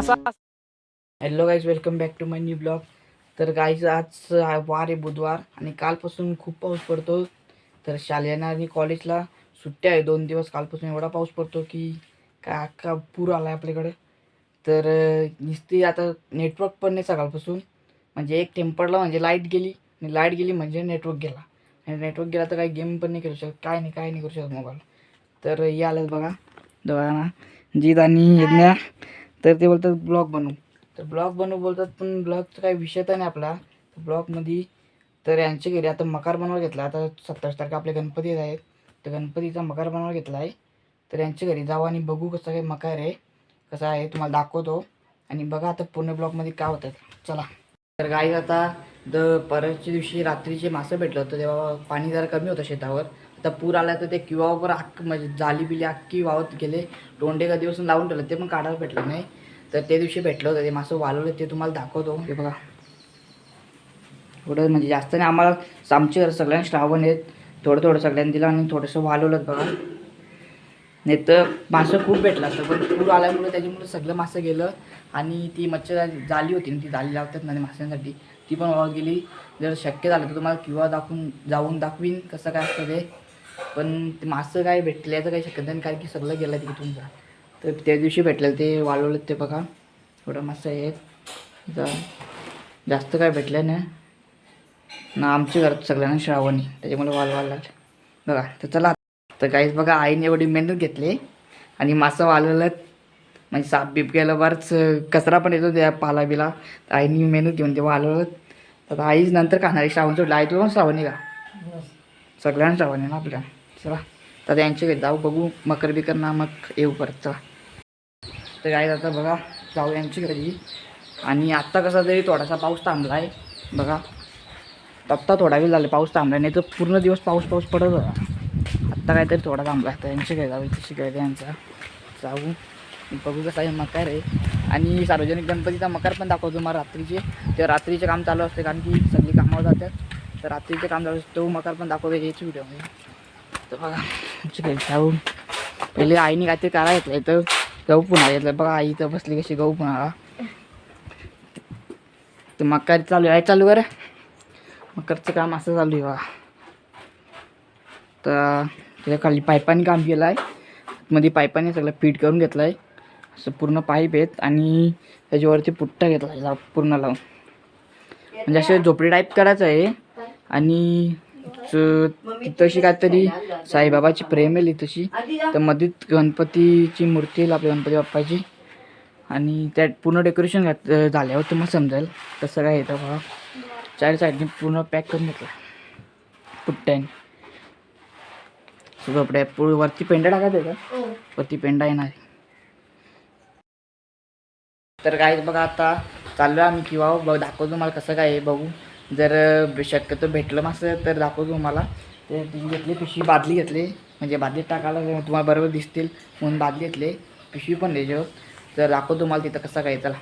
Hello guys welcome back to my new blog तर guys आज वार आहे बुधवार आणि कालपासून खूप पाऊस पडतो. तर शालेना आणि कॉलेजला सुट्ट्या आहे. दोन दिवस कालपासून एवढा पाऊस पडतो की काय अख्खा पूर आला आहे आपल्याकडे. तर नुसती आता नेटवर्क पण नाही सकाळपासून. म्हणजे एक टेम्परला म्हणजे लाइट गेली आणि लाइट गेली म्हणजे नेटवर्क गेला. आणि नेटवर्क गेला तर काही गेम पण नाही करू शकत. काय नाही काय नाही करू शकत मोबाईल तर हे आलं बघा. दोघांना जीत आणि यज्ञा. तर ते बोलतात ब्लॉग बनवू. तर ब्लॉग बनवू बोलतात पण ब्लॉगचा काही विषय तर नाही आपला. ब्लॉकमध्ये ब्लॉगमध्ये तर यांच्या घरी आता मकार बनवायला घेतला. आता सत्तावीस तारखे आपले गणपती आहेत. तर गणपतीचा मकार बनवायला घेतला आहे. तर यांच्या घरी जाऊ आणि बघू कसं काही मकार आहे कसं आहे तुम्हाला दाखवतो. आणि बघा आता पूर्ण ब्लॉगमध्ये काय होतं. चला. तर गाई आता द परवाच्या दिवशी रात्रीचे मासे भेटलं होतं. तेव्हा पाणी जरा कमी होतं शेतावर. तर पूर आला तर ते किवावर अख्ख म्हणजे जाली बिली अख्खी वाहत गेले. तोंडे कधी दिवसून लावून ठेवलं ते पण काढायला भेटलं नाही. तर ते दिवशी भेटलं होतं ते मासं वालवलं ते तुम्हाला दाखवतो. हे बघा. थोडं म्हणजे जास्त नाही आम्हाला आमच्या घरी सगळ्यांना श्रावण आहेत थोडं थोडं सगळ्यांनी दिलं आणि थोडंसं वालवलं बघा. नाही तर मासं खूप भेटलं असतं पण पूर आल्यामुळे त्याच्यामुळे सगळं मासं गेलं आणि ती मच्छर जाली होती ना ती जाली लावतात ना माशांसाठी ती पण वाळत गेली. जर शक्य झालं तर तुम्हाला किंवा दाखवून जाऊन दाखवीन कसं काय असतं ते. पण मासं काय भेटल्याचं काही शक्यता नाही कारण की सगळं गेलं तिथून जा. तर त्या दिवशी भेटलेलं ते वाळवलं ते बघा. थोडं मासं आहेत जा. जास्त काय भेटलं नाही. ना आमच्या घरात सगळ्यांना श्रावणी त्याच्यामुळे वालवायला लागलं. बघा तर चला तर काहीच बघा आईने एवढी मेहनत घेतली आणि मासं वालवलं म्हणजे साप बीप गेलं बरंच कचरा पण येतो त्या पाला बिला तर आईने मेहनत घेऊन ते वालवलं तर आईच नंतर खाणारी श्रावण सोडलं. आई तुला श्रावणी का सगळ्यांना श्रावणी ना आपल्या. चला. तर यांच्या घरी जाऊ बघू मकर बिकर ना मग येऊ परत चला. तर काय आता बघा जाऊ यांची घरी. आणि आत्ता कसा तरी थोडासा पाऊस थांबला आहे बघा. आत्ता थोडा वेळ झाला पाऊस थांबला नाही तर पूर्ण दिवस पाऊस पाऊस पडत होता. आत्ता काहीतरी थोडा थांबला तर यांच्या घरी जाऊ इथे शिकायचं यांचा. जाऊ. बघू कसा आहे मकार आहे. आणि सार्वजनिक गणपतीचा मकार पण दाखवतो मला रात्रीचे. ते रात्रीचे काम चालू असते कारण की सगळी कामावर जातात. तर रात्रीचे काम चालू असते तो मकार पण दाखवतो हेच व्हिडिओमध्ये तर बघा. घरी पहिले आईने काहीतरी करा घेतलं तर गहू पुन्हा घेतलं बघा आई तर बसली कशी गहू पुन्हा तर मकार चालू आहे. चालू करा. मकरचं काम असं चालू आहे बघा. तर त्याच्याखाली पाईपाने काम केलं आहे मध्ये पाईपाने सगळं फिट करून घेतलं आहे असं पूर्ण पाईप आहेत आणि त्याच्यावरती पुट्टा घेतला आहे पूर्ण लावून. म्हणजे असे झोपडी टाईप करायचं आहे. आणि तशी काहीतरी साईबाबाची प्रेम आहे तशी. तर मध्ये गणपतीची मूर्ती आहे आपल्या गणपती बाप्पाची. आणि त्यात पूर्ण डेकोरेशन घात झाल्यावर तुम्हाला समजेल कसं काय येतं बघा. चार साईडने पूर्ण पॅक करून घेतलं. पुट्ट्याने. झोपड्या पुढे वरती पेंडा टाकायचं आहे का वरती पेंडा येणार. तर काय बघा आता चाललो आम्ही किंवा बघ दाखवतो तुम्हाला कसं काय आहे बघू. जर शक्यतो भेटलं मासं तर दाखवतो तुम्हाला. ते ती घेतली पिशवी बादली घेतली. म्हणजे बादलीत टाकायला तुम्हाला बरोबर दिसतील म्हणून बादली घेतली. पिशवी पण द्यायची हो. तर दाखवतो तुम्हाला तिथं कसं काय चला.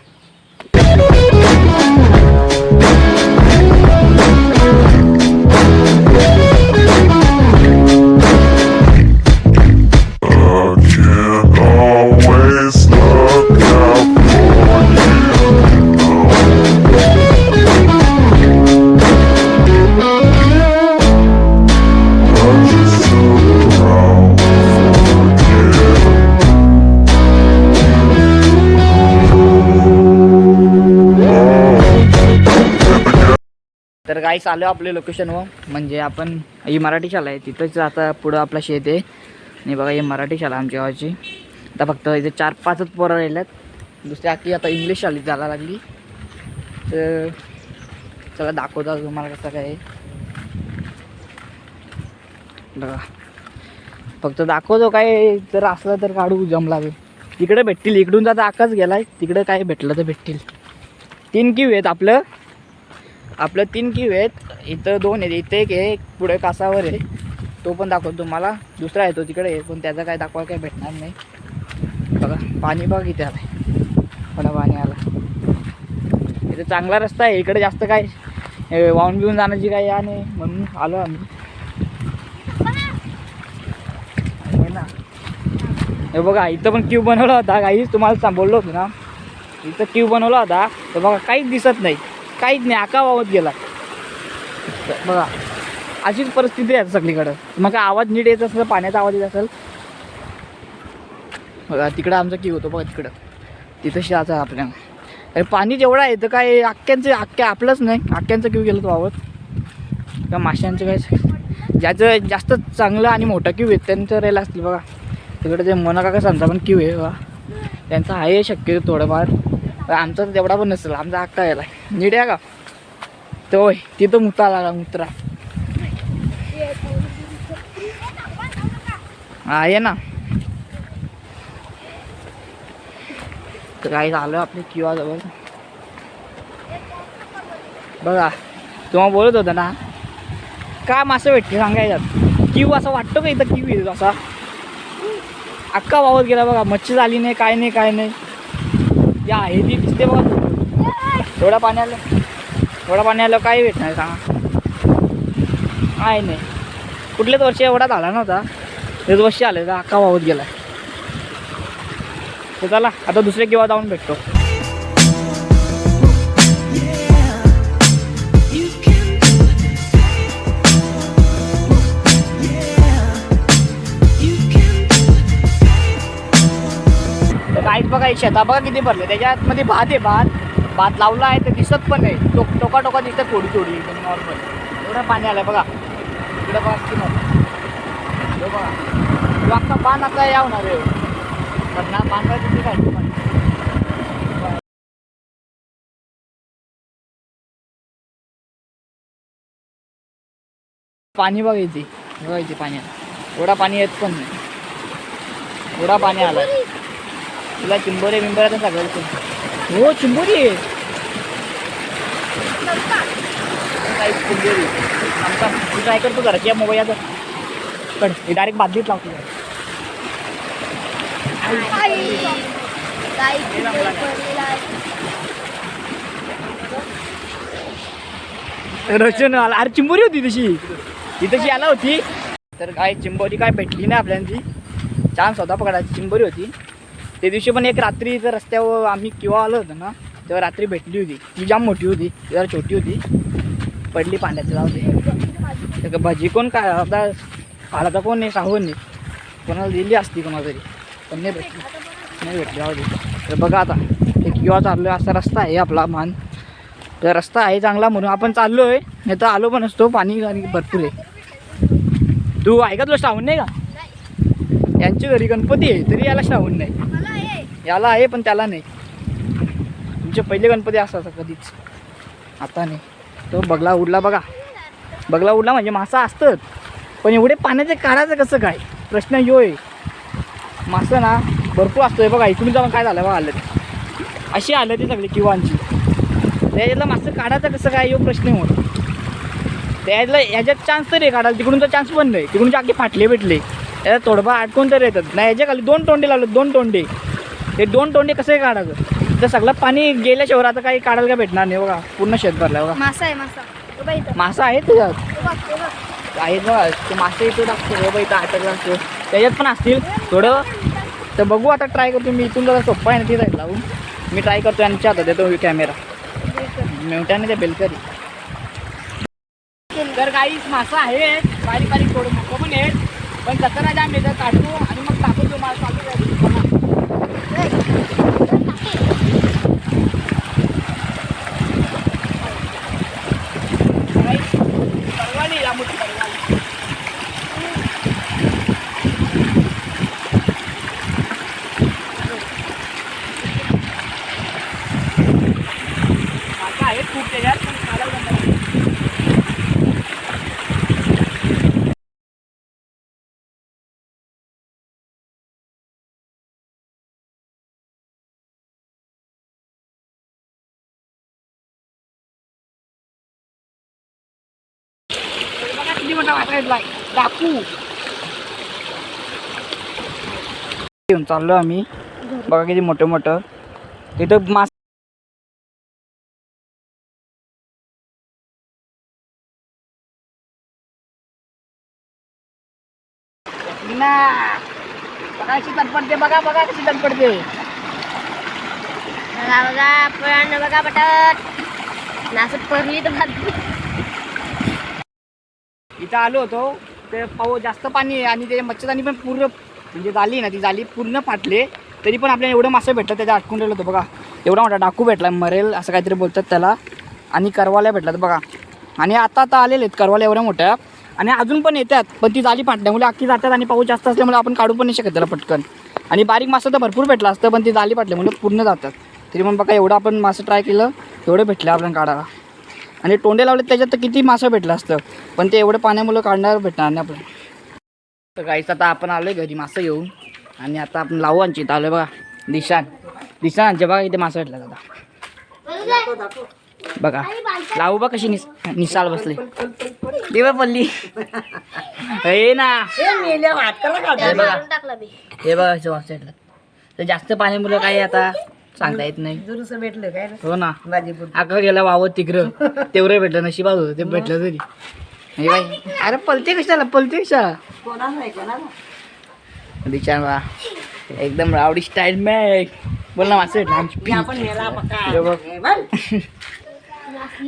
गाईस आलो आपल्या लोकेशनवर म्हणजे आपण ही मराठी शाळा आहे तिथंच आता पुढं आपला शेत आहे. आणि बघा ही मराठी शाळा आमच्या गावाची. आता फक्त इथे चार पाचच पोरं राहिल्यात. दुसरी आखी आता इंग्लिश शाली जायला लागली. तर चला दाखवता तुम्हाला कसं काय बघा. फक्त दाखवतो काय जर असलं तर काढू जमला तर. तिकडे भेटतील इकडून जाता आता आकाच गेलाय. तिकडे काय भेटलं तर भेटतील. तीन किव आहेत आपलं. आपलं तीन किव आहेत. इथं दोन आहेत. इथे एक आहे पुढे कासावर आहे. तो पण दाखवतो तुम्हाला. दुसरा आहे तो तिकडे आहे पण त्याचा काय दाखवायला काय भेटणार नाही. बघा पाणी बघा इथे आलं मला पाणी आला इथे चांगला रस्ता आहे. इकडे जास्त काय वाहून बिहून जाण्याची काही या नाही. म्हणून आलो आम्ही. हे ना? हे बघा इथं पण क्यू बनवला होता. काहीच तुम्हाला सांग बोललो होतो ना. इथं क्यू बनवला होता. तर बघा काहीच दिसत नाही. काहीच नाही आका वावत गेला. बघा अशीच परिस्थिती आहे सगळीकडं. मग काय आवाज नीट येत असेल पाण्याचा आवाज येत असेल. बघा तिकडं आमचा क्यू होतो बघा तिकडं. तिथं शाचा आहे आपल्या. अरे पाणी जेवढं आहे तर काय अख्ख्यांचं अख्ख्या आपलंच नाही. अख्ख्यांचं क्यू गेलं तो वावत का माशांचं काय ज्याचं जास्त चांगलं आणि मोठं क्यू आहे त्यांचं रेल असतील बघा. तिकडे ते मोना काका सांगता पण क्यू आहे बघा. त्यांचं आहे शक्य थोडंफार. आमचा तर तेवढा पण नसेल आमचा हक्का यायला निड्या आहे का? तो होय तिथं मुता लागला मुत्रा. आहे ना. तर काही झालं आपले किंवा जवळ? बघा तुम्हाला बोलत होता ना का मासं भेटते सांगायच्यात? किव असं वाटतो का इथं किव? येतो असा? अक्का वावत गेला बघा मच्छी झाली नाही काय नाही काय नाही. या आहे ती दिसते बघा. एवढा पाणी आलं. एवढा पाणी आलं काय भेटणार सांगा. काय नाही. कुठल्याच वर्षी एवढा झाला नव्हता. तेच वर्षी आलं तर अक्का वाहत गेला. तर चला आता दुसऱ्या किंवा जाऊन भेटतो. तर बघा हे शेता बघा किती भरले. त्याच्यात मध्ये भात आहे भात. भात लावला आहे तर दिसत पण नाही. टोक टोका टोका दिसतात थोडी थोडी एकदम नॉर्मल एवढं पाणी आलं बघा. इकडं बघा किती बघा. तो पान आता या होणार आहे. पण ना बांधला किती काय? पाणी पाणी बघायची बघायची पाणी. एवढा पाणी येत पण नाही. एवढा पाणी आला तुला चिंबोरे सगळं दिसतं. हो चिंबोरी आहे. काही चिंबोरी. आमचा तू ट्राय करतो जरा त्या मोबाईल कड हे डायरेक्ट बादलीत लावतो. रचन आला अरे चिंबोरी होती तशी. ती तशी आला होती. तर काय चिंबोरी काय भेटली नाही आपल्याला ती. चान्स होता पकडायची चिंबोरी होती. त्या दिवशी पण एक रात्री इथं रस्त्यावर आम्ही किंवा आलो होतो ना तेव्हा रात्री भेटली होती. ती जाम मोठी होती. ती जरा छोटी होती. पडली पाण्यात जाऊ दे. भाजी कोण काय आता काढाचा कोण नाही सांगून नाही. कोणाला दिली असती कोणाला तरी पण नाही भेटली. नाही भेटली जाऊ दे. तर बघा आता ते किंवा चाललो असा रस्ता आहे आपला मान तर रस्ता आहे चांगला म्हणून आपण चाललो आहे नाही तर आलो पण असतो पाणी आणि भरपूर आहे. तू ऐकत तुला श्रावण नाही का? यांच्या घरी गणपती आहे तरी याला श्रावण नाही. याला आहे पण त्याला नाही. तुमचे पहिले गणपती असायचा कधीच. आता नाही. तो बगला उडला बघा. बगला उडला म्हणजे मासा असतात. पण एवढे पाण्याचे काढायचं कसं काय? प्रश्न यो आहे. मासं ना भरपूर असतोय बघा इकडून जाऊन काय झालं बघा आलं ते. अशी आलं ते सगळी किंवांची. त्याच्यातला मासं काढायचं कसं काय? यो प्रश्न आहे. मोठा त्याच्यातलं याच्यात चान्स तरी आहे काढायला. तिकडून तर चान्स पण नाही. तिकडून आगे फाटले भेटले त्याच्यात थोडंफार अडकून तरी येतात. नाही याच्या खाली दोन तोंडे लावले दोन तोंडे. ते दोन तोंडे कसं काढायचं? तर सगळं पाणी गेल्याशिवाय आता काही काढायला काय भेटणार नाही बघा. पूर्ण शेत भरला बघा. मासा आहे मासा. मासा आहे त्याच्यात. तो बघ, मासे इथं टाकतो हे बघा इथं अटकला असतो त्याच्यात पण असतील थोडं. तर बघू आता ट्राय करतो मी इथून जरा सोप्पा आहे ना तिथं लावून. मी ट्राय करतो यांच्या हातात देतो कॅमेरा मेवट्याने ते बेलकरी. तर काही मासा आहे बारीक बारीक थोडं मोठं पण आहे पण कचरा जाम येतं काढतो आणि मग टाकतो तो माल चालू करायचं. बघा. काही परवाली या मोठी परवाली. मासा आहेत खूप त्याच्यात पण काढायला जमत नाही. तर बघा किती मोठा मासा घेतलाय डाकू घेऊन चाललो आम्ही. बघा किती मोठं मोठं. इथं मास ना. बघा कशी तडपडते बघा बघा कशी तडपडते बघा बघा पण बघा पटात नासत पडली तर भात इथं आलो होतो. ते पाऊ जास्त पाणी आहे आणि ते मच्छरदाणी पण पूर्ण म्हणजे जाली ना ती जाली पूर्ण फाटले. तरी पण आपल्याला एवढं मासे भेटतात त्याच्या अटकून राहिलं होतं बघा. एवढा मोठा डाकू भेटला मरेल असं काहीतरी बोलतात त्याला. आणि करवाल्या भेटलात बघा. आणि आता आता आलेले आहेत करवाल्या एवढ्या मोठ्या. आणि अजून पण येतात पण ती जाली फाटल्यामुळे अख्खी जातात आणि पाऊस जास्त असल्यामुळे आपण काढू पण नाही शकत त्याला पटकन. आणि बारीक मासं तर भरपूर भेटलं असतं पण ती जाली फाटल्यामुळे पूर्ण जातात. तरी पण बघा एवढं आपण मासं ट्राय केलं एवढं भेटलं आपल्याला काढायला. आणि टोंडे लावले त्याच्यात तर किती मासं भेटलं असतं. पण ते एवढं पाण्यामुळं काढणार भेटणार नाही आपल्याला. तर काहीच आता आपण आलोय घरी मासं घेऊन. आणि आता आपण लावू आमची इथं. आलो बघा. दिशान. दिशान आमच्या बघा इथे मासं भेटला दादा बघा. लावू बा कशी निस निसाल बसले. देवा पल्ली. हे ना. हे बघा. हे बघा असं भेटलं. तर जास्त पाण्यामुळं काय आता? सांगता येत नाही. दुरुस्त भेटलं काय हो ना. अगं गेला वावत तिकडं. तेवढं भेटलं नशिबात होतं ते भेटलं तरी. अरे पलते कशाला पलते कशाला कोणाला नाही कोणाला? दिशान बा एकदम रावडी स्टाईल मॅक बोल ना मासे आपण नेला पक्का हे बघ.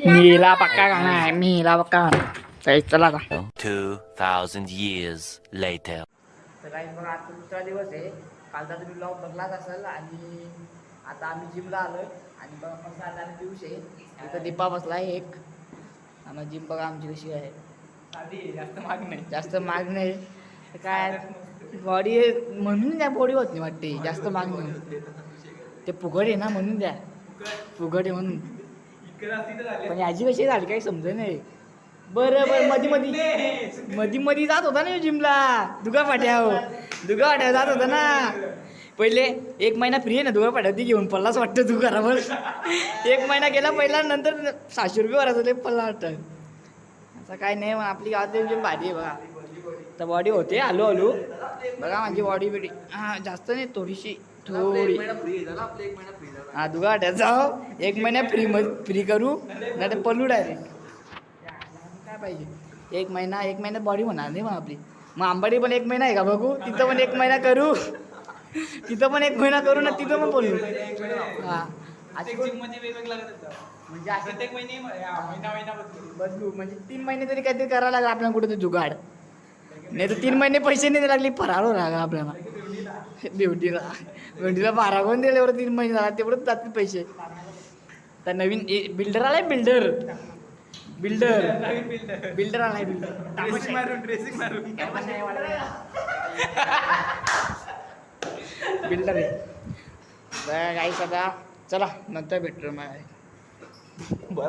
मीला पक्का गाणं आहे मीला पक्का काही चला आता. 2,000 years later. तर काही बघा आता दुसरा दिवस आहे. कालचा तुम्ही ब्लॉग बघलाच असाल आणि आता आम्ही जिमला आलोय आणि बघा आता आम्ही दिवस आहे. इथं दीपा बसलाय एक. आणि जिम बघा आमची कशी आहे. जास्त माग नाही. जास्त माग नाही. तर काय बॉडी म्हणून द्या बॉडी होत नाही वाटते जास्त माग नाही. ते फुगड आहे ना म्हणून द्या फुगड आहे म्हणून. पण याची कशी झाली काही समज नाही. बरं बरं मधी मधी. मधी मधी जात होता ना जिमला दुगा फाट्याव दुगा फाट्यावर जात होता ना. पहिले एक महिना फ्री आहे ना दुगा फाट्यावर घेऊन. पल्लाच वाटतं तू घरावर. एक महिना गेला पहिला नंतर सहाशे रुपये भरायचं ते पल्ला वाटतं. असं काय नाही मग आपली गावात जी भारी आहे बघा. तर बॉडी होते आलो आलो. बघा माझी बॉडी बिडी. हां जास्त नाही थोडीशी थोडी. हा दुगा वाटायचा एक महिना फ्री फ्री करू. नाही तर पल्लू डायरेक्ट काय पाहिजे? एक महिना एक महिना बॉडी होणार नाही मग आपली. मग आंबाडी पण एक महिना आहे का बघू? तिथं पण एक महिना करू. तिथं पण एक महिना करू ना तिथं पण बोलू. हा. म्हणजे बदलू. म्हणजे तीन महिने तरी काहीतरी करायला लागलं आपल्याला कुठे जुगाड. नाही तर तीन महिने पैसे नाही लागले फरार हो लागला आपल्याला ब्युटीला बारा कोण दिले एवढं तीन महिने झाला? तेवढंच जातील पैसे. तर नवीन बिल्डर आलाय बिल्डर बिल्डर बिल्डर आलाय बिल्डर मारून ड्रेसिंग मारून. बिल्डर आहे. गाईस सध्या चला नंतर भेटू मग.